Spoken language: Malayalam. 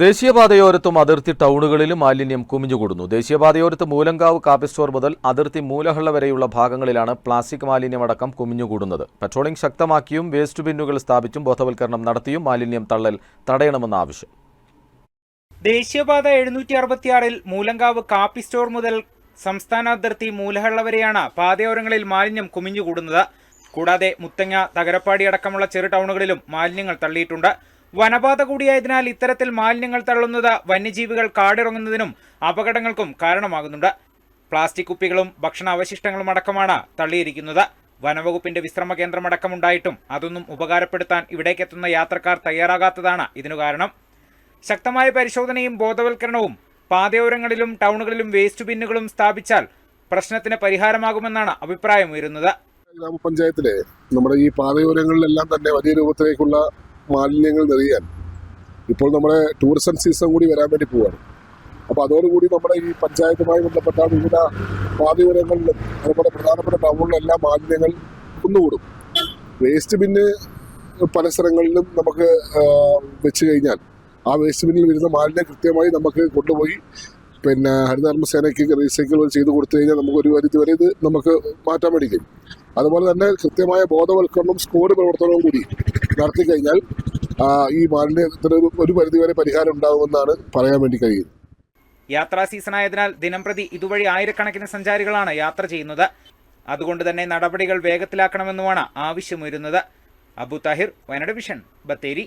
ദേശീയപാതയോരത്തും അതിർത്തി ടൗണുകളിലും മാലിന്യം കുമിഞ്ഞുകൂടുന്നു. ദേശീയപാതയോരത്ത് മൂലങ്കാവ് കാപ്പി സ്റ്റോർ മുതൽ അതിർത്തി മൂലഹള്ള വരെയുള്ള ഭാഗങ്ങളിലാണ് പ്ലാസ്റ്റിക് മാലിന്യമടക്കം കുമിഞ്ഞുകൂടുന്നത്. പെട്രോളിംഗ് ശക്തമാക്കിയും വേസ്റ്റ് ബിന്നുകൾ സ്ഥാപിച്ചും ബോധവൽക്കരണം നടത്തിയും മാലിന്യം തള്ളൽ തടയണമെന്ന ആവശ്യം. ദേശീയപാത എഴുന്നൂറ്റി അറുപത്തിയാറിൽ മൂലങ്കാവ് കാപ്പി സ്റ്റോർ മുതൽ സംസ്ഥാന അതിർത്തി മൂലഹള്ള വരെയാണ് പാതയോരങ്ങളിൽ മാലിന്യം കുമിഞ്ഞുകൂടുന്നത്. കൂടാതെ മുത്തങ്ങ തകരപ്പാടി അടക്കമുള്ള ചെറു ടൗണുകളിലും മാലിന്യങ്ങൾ തള്ളിയിട്ടുണ്ട്. വനപാത കൂടിയായതിനാൽ ഇത്തരത്തിൽ മാലിന്യങ്ങൾ തള്ളുന്നത് വന്യജീവികൾ കാടിറങ്ങുന്നതിനും അപകടങ്ങൾക്കും കാരണമാകുന്നുണ്ട്. പ്ലാസ്റ്റിക് കുപ്പികളും ഭക്ഷണ അവശിഷ്ടങ്ങളും അടക്കമാണ് തള്ളിയിരിക്കുന്നത്. വനവകുപ്പിന്റെ വിശ്രമ കേന്ദ്രമടക്കമുണ്ടായിട്ടും അതൊന്നും ഉപകാരപ്പെടുത്താൻ ഇവിടേക്കെത്തുന്ന യാത്രക്കാർ തയ്യാറാകാത്തതാണ് ഇതിനു കാരണം. ശക്തമായ പരിശോധനയും ബോധവൽക്കരണവും പാതയോരങ്ങളിലും ടൗണുകളിലും വേസ്റ്റ് ബിന്നുകളും സ്ഥാപിച്ചാൽ പ്രശ്നത്തിന് പരിഹാരമാകുമെന്നാണ് അഭിപ്രായമുയരുന്നത്. ഗ്രാമപഞ്ചായത്തിലെ നമ്മുടെ ഈ പാതയോരങ്ങളിലെല്ലാം തന്നെ വലിയ രൂപത്തിലേക്കുള്ള മാലിന്യങ്ങൾ നിറയാൻ. ഇപ്പോൾ നമ്മുടെ ടൂറിസം സീസൺ കൂടി വരാൻ വേണ്ടി പോവാണ്. അപ്പോൾ അതോടുകൂടി നമ്മുടെ ഈ പഞ്ചായത്തുമായി ബന്ധപ്പെട്ട വിവിധ പാതയോരങ്ങളിലും അതുപോലെ പ്രധാനപ്പെട്ട എല്ലാം മാലിന്യങ്ങൾ കുന്നുകൂടും വേസ്റ്റ് ബിന്ന് പല സ്ഥലങ്ങളിലും നമുക്ക് വെച്ച് കഴിഞ്ഞാൽ ആ വേസ്റ്റ് ബിന്നിൽ വരുന്ന മാലിന്യം കൃത്യമായി നമുക്ക് കൊണ്ടുപോയി പിന്നെ ഹരിതകർമ്മസേനയ്ക്ക് റീസൈക്കിൾ ചെയ്ത് കൊടുത്തു കഴിഞ്ഞാൽ നമുക്ക് ഒരു പരിധി വരെ ഇത് നമുക്ക് മാറ്റാൻ കഴിയും. അതുപോലെ തന്നെ കൃത്യമായ ബോധവൽക്കരണവും സ്കോഡ് പ്രവർത്തനവും കൂടി നടത്തി കഴിഞ്ഞാൽ ഈ മാലിന്യത്തിന് ഒരു പരിധിവരെ പരിഹാരം ഉണ്ടാകുമെന്നാണ് പറയാൻ വേണ്ടി കഴിയുന്നത്. യാത്രാ സീസണായതിനാൽ ദിനംപ്രതി ഇതുവഴി ആയിരക്കണക്കിന് സഞ്ചാരികളാണ് യാത്ര ചെയ്യുന്നത്. അതുകൊണ്ട് തന്നെ നടപടികൾ വേഗത്തിലാക്കണമെന്നുമാണ് ആവശ്യമുയരുന്നത്. അബു താഹിർ വയനാട് വിഷൻ ബത്തേരി.